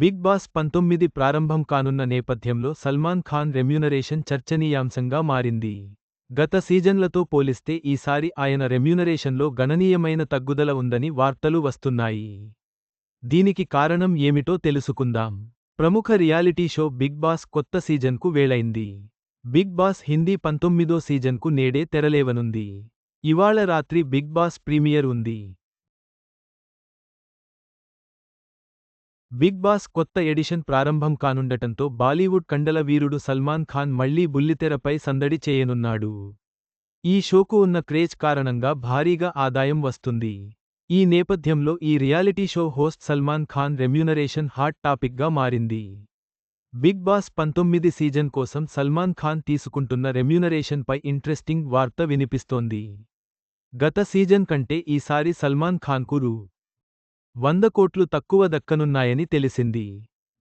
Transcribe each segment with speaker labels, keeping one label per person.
Speaker 1: Big boss పంతొమ్మిది ప్రారంభం కానున్న నేపథ్యంలో సల్మాన్ ఖాన్ రెమ్యూనరేషన్ చర్చనీయాంశంగా మారింది. గత సీజన్లతో పోలిస్తే ఈసారి ఆయన రెమ్యూనరేషన్లో గణనీయమైన తగ్గుదల ఉందని వార్తలు వస్తున్నాయి. దీనికి కారణం ఏమిటో తెలుసుకుందాం. ప్రముఖ రియాలిటీ షో బిగ్ బాస్ కొత్త సీజన్కు వేళైంది బిగ్ బాస్ హిందీ పంతొమ్మిదో సీజన్కు నేడే తెరలేవనుంది. ఇవాళ రాత్రి బిగ్ బాస్ ప్రీమియర్ ఉంది. బిగ్ బాస్ కొత్త ఎడిషన్ ప్రారంభం కానుండటంతో బాలీవుడ్ కండల వీరుడు సల్మాన్ ఖాన్ మళ్ళీ బుల్లితెరపై సందడి చేయనున్నాడు. ఈ షోకు ఉన్న క్రేజ్ కారణంగా భారీగా ఆదాయం వస్తుంది. ఈ నేపథ్యంలో ఈ reality show host Salman Khan remuneration hot టాపిక్గా మారింది. బిగ్ బాస్ పంతొమ్మిది సీజన్ కోసం సల్మాన్ ఖాన్ తీసుకుంటున్న రెమ్యూనరేషన్పై ఇంట్రెస్టింగ్ వార్త వినిపిస్తోంది. గత సీజన్ కంటే ఈసారి సల్మాన్ ఖాన్కు రూ. వంద కోట్లు తక్కువ దక్కనున్నాయని తెలిసింది.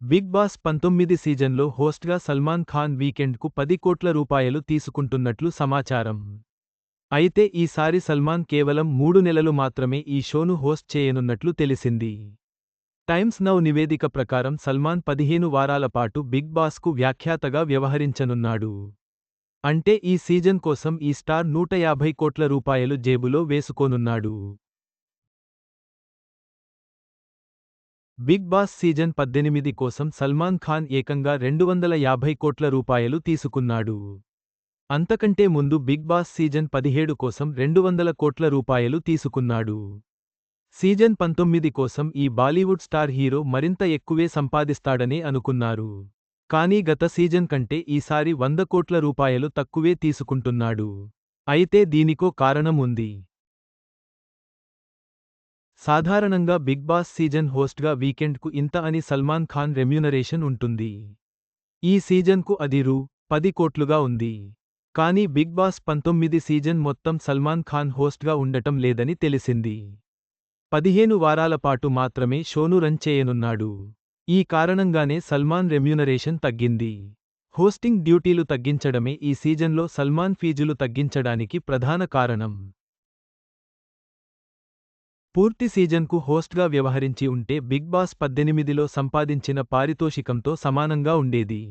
Speaker 1: బిగ్ బాస్ పంతొమ్మిది సీజన్లో హోస్ట్గా సల్మాన్ ఖాన్ వీకెండ్కు పది కోట్ల రూపాయలు తీసుకుంటున్నట్లు సమాచారం. అయితే ఈసారి సల్మాన్ కేవలం మూడు నెలలు మాత్రమే ఈ షోను హోస్ట్ చేయనున్నట్లు తెలిసింది. టైమ్స్ నౌ నివేదిక ప్రకారం సల్మాన్ పదిహేను వారాల పాటు బిగ్ బాస్కు వ్యాఖ్యాతగా వ్యవహరించనున్నాడు. అంటే ఈ సీజన్ కోసం ఈ స్టార్ నూట యాభై కోట్ల రూపాయలు జేబులో వేసుకోనున్నాడు. బిగ్ బాస్ సీజన్ పద్దెనిమిది కోసం సల్మాన్ ఖాన్ ఏకంగా రెండు వందల యాభై కోట్ల రూపాయలు తీసుకున్నాడు. అంతకంటే ముందు బిగ్ బాస్ సీజన్ పదిహేడు కోసం రెండు వందల కోట్ల రూపాయలు తీసుకున్నాడు. సీజన్ పంతొమ్మిది కోసం ఈ బాలీవుడ్ స్టార్ హీరో మరింత ఎక్కువే సంపాదిస్తాడనే అనుకున్నారు. కానీ గత సీజన్ కంటే ఈసారి వంద కోట్ల రూపాయలు తక్కువే తీసుకుంటున్నాడు. అయితే దీనికో కారణం ఉంది. సాధారణంగా బిగ్ బాస్ సీజన్ హోస్ట్గా వీకెండ్కు ఇంత అని సల్మాన్ ఖాన్ రెమ్యూనరేషన్ ఉంటుంది. ఈ సీజన్కు అది రూ. పది కోట్లుగా ఉంది. కానీ బిగ్ బాస్ పంతొమ్మిది సీజన్ మొత్తం సల్మాన్ ఖాన్ హోస్ట్గా ఉండటం లేదని తెలిసింది. పదిహేను వారాల పాటు మాత్రమే షోను రన్ చేయనున్నాడు. ఈ కారణంగానే సల్మాన్ రెమ్యూనరేషన్ తగ్గింది. హోస్టింగ్ డ్యూటీలు తగ్గించడమే ఈ సీజన్లో సల్మాన్ ఫీజులు తగ్గించడానికి ప్రధాన కారణం. పూర్తి సీజన్కు హోస్ట్గా వ్యవహరించి ఉంటే బిగ్ బాస్ పద్దెనిమిదిలో సంపాదించిన పారితోషికంతో సమానంగా ఉండేది.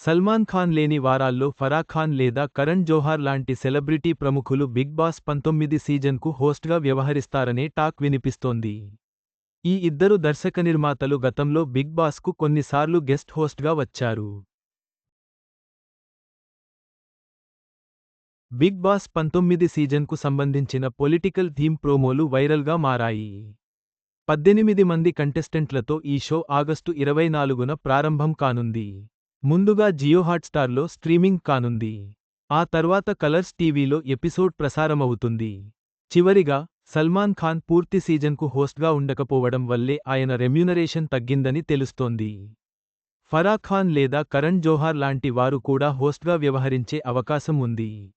Speaker 1: సల్మాన్ ఖాన్ లేని వారాల్లో ఫరా ఖాన్ లేదా కరణ్ జోహార్ లాంటి సెలబ్రిటీ ప్రముఖులు బిగ్ బాస్ పంతొమ్మిది సీజన్కు హోస్ట్గా వ్యవహరిస్తారనే టాక్ వినిపిస్తోంది. ఈ ఇద్దరు దర్శక నిర్మాతలు గతంలో బిగ్ బాస్కు కొన్నిసార్లు గెస్ట్ హోస్ట్గా వచ్చారు. బిగ్ బాస్ పంతొమ్మిది సీజన్కు సంబంధించిన పొలిటికల్ థీమ్ ప్రోమోలు వైరల్గా మారాయి. పద్దెనిమిది మంది కంటెస్టెంట్లతో ఈ షో ఆగస్టు ఇరవై నాలుగున ప్రారంభం కానుంది. ముందుగా జియో హాట్స్టార్లో స్ట్రీమింగ్ కానుంది. ఆ తర్వాత కలర్స్ టీవీలో ఎపిసోడ్ ప్రసారమవుతుంది. చివరిగా సల్మాన్ ఖాన్ పూర్తి సీజన్కు హోస్ట్గా ఉండకపోవడం వల్లే ఆయన రెమ్యూనరేషన్ తగ్గిందని తెలుస్తోంది. ఫరా ఖాన్ లేదా కరణ్ జోహార్ లాంటి వారు కూడా హోస్ట్గా వ్యవహరించే అవకాశం ఉంది.